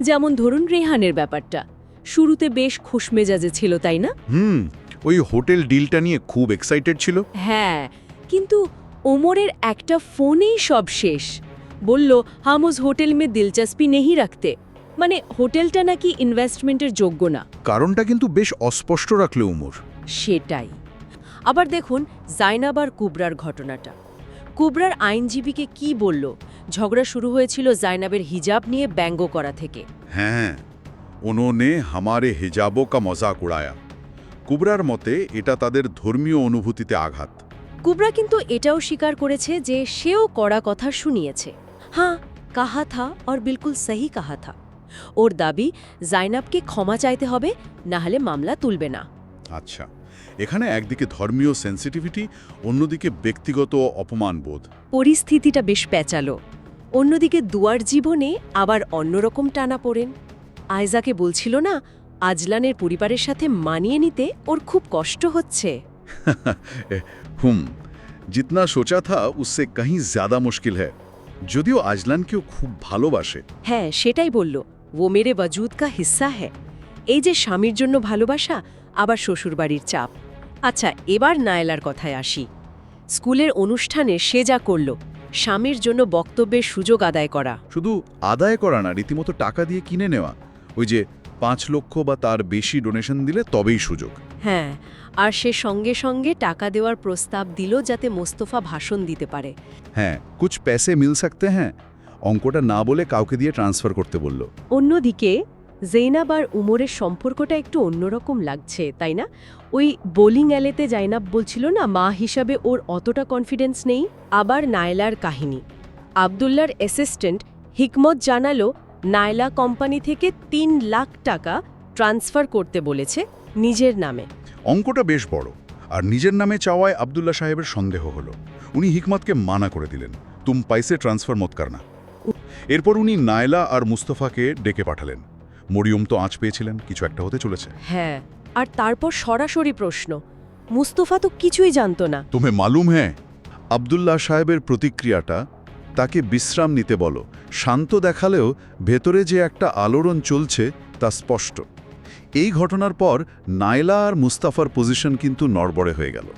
যেমন ধরুন রেহানের ব্যাপারটা। শুরুতে বেশ খুশমেজাজে ছিল তাই না? হুম ওই হোটেল ডিলটা নিয়ে খুব এক্সাইটেড ছিল। হ্যাঁ কিন্তু ওমরের একটা ফোনেই সব শেষ। বলল হাম উস হোটেল মে দিলচস্পি নেই রাখতে। মানে হোটেলটা নাকি ইনভেস্টমেন্টের যোগ্য না। কারণটা কিন্তু বেশ অস্পষ্ট রাখলে উমর সেটাই। আবার দেখুন জাইনাবার কুবরার ঘটনাটা। কুবরার আইনজীবীকে কি বলল? ঝগড়া শুরু হয়েছিল জাইনাবের হিজাব নিয়ে ব্যঙ্গ করা থেকে। হ্যাঁ উনোনে হামারে হিজাবো কা মজাক উড়ায়া কুবরার মতে এটা তাদের ধর্মীয় অনুভূতিতে আঘাত। কুবরা কিন্তু এটাও স্বীকার করেছে যে সেও কড়া কথা শুনিয়েছে। হ্যাঁ কাহা থা আর বিলকুল সহি কাহা থা। ওর দাবি জাইনাবকে ক্ষমা চাইতে হবে না হলে মামলা তুলবে না। আচ্ছা এখানে একদিকে ধর্মীয় সেন্সিটিভিটি অন্যদিকে ব্যক্তিগত অপমানবোধ। পরিস্থিতিটা বেশ প্যাচালো। অন্যদিকে দুয়ার জীবনে আবার অন্যরকম টানা পড়েন। আয়জাকে বলছিল না আজলানের পরিবারের সাথে মানিয়ে নিতে ওর খুব কষ্ট হচ্ছে। হুম জিতনা সোচা থা উসসে কাহি জ্যাদা মুশকিল হ্যায় যদিও আজলানকেও খুব ভালোবাসে। হ্যাঁ সেটাই বলল ও মেরে বজুদ কা হিস্সা হ্যায়। এই যে স্বামীর জন্য ভালোবাসা আবার শ্বশুরবাড়ির চাপ। আচ্ছা এবার নায়লার কথায় আসি। স্কুলের অনুষ্ঠানে সে যা করল স্বামীর জন্য বক্তব্যের সুযোগ আদায় করা। শুধু আদায় করা না রীতিমতো টাকা দিয়ে কিনে নেওয়া। ওই যে পাঁচ লক্ষ বা তার বেশি ডোনেশন দিলে তবেই সুযোগ। হ্যাঁ আর সে সঙ্গে সঙ্গে টাকা দেওয়ার প্রস্তাব দিল যাতে মোস্তফা ভাষণ দিতে পারে। হ্যাঁ কুছ প্যাসে মিল সকতে হ্যাঁ? অঙ্কটা না বলে কাউকে দিয়ে ট্রান্সফার করতে বলল। অন্যদিকে জৈনাব আর উমরের সম্পর্কটা একটু অন্যরকম লাগছে, তাই না? ওই বোলিং অ্যালেতে জাইনাব বলছিল না, মা হিসাবে ওর অতটা কনফিডেন্স নেই। আবার নায়লার কাহিনী। আবদুল্লার অ্যাসিস্ট্যান্ট হিকমত জানালো, নায়লা কোম্পানি থেকে তিন লাখ টাকা ট্রান্সফার করতে বলেছে নিজের নামে। অঙ্কটা বেশ বড়, আর নিজের নামে চাওয়ায় আবদুল্লাহ সাহেবের সন্দেহ হলো। উনি হিকমতকে মানা করে দিলেন, তুম পাইসে ট্রান্সফার মত করনা। এরপর উনি নায়লা আর মুস্তফাকে ডেকে পাঠালেন। মরিয়ম তো আঁচ পেয়েছিলেন কিছু একটা হতে চলেছে। হ্যাঁ আর তারপর সরাসরি প্রশ্ন মুস্তফা তো কিছুই জানতো না। তুমি মালুম হ্যাঁ? আবদুল্লাহ সাহেবের প্রতিক্রিয়াটা তাকে বিশ্রাম নিতে বলো শান্ত দেখালেও ভেতরে যে একটা আলোড়ন চলছে তা স্পষ্ট। এই ঘটনার পর নাইলা আর মুস্তাফার পজিশন কিন্তু নড়বড়ে হয়ে গেল।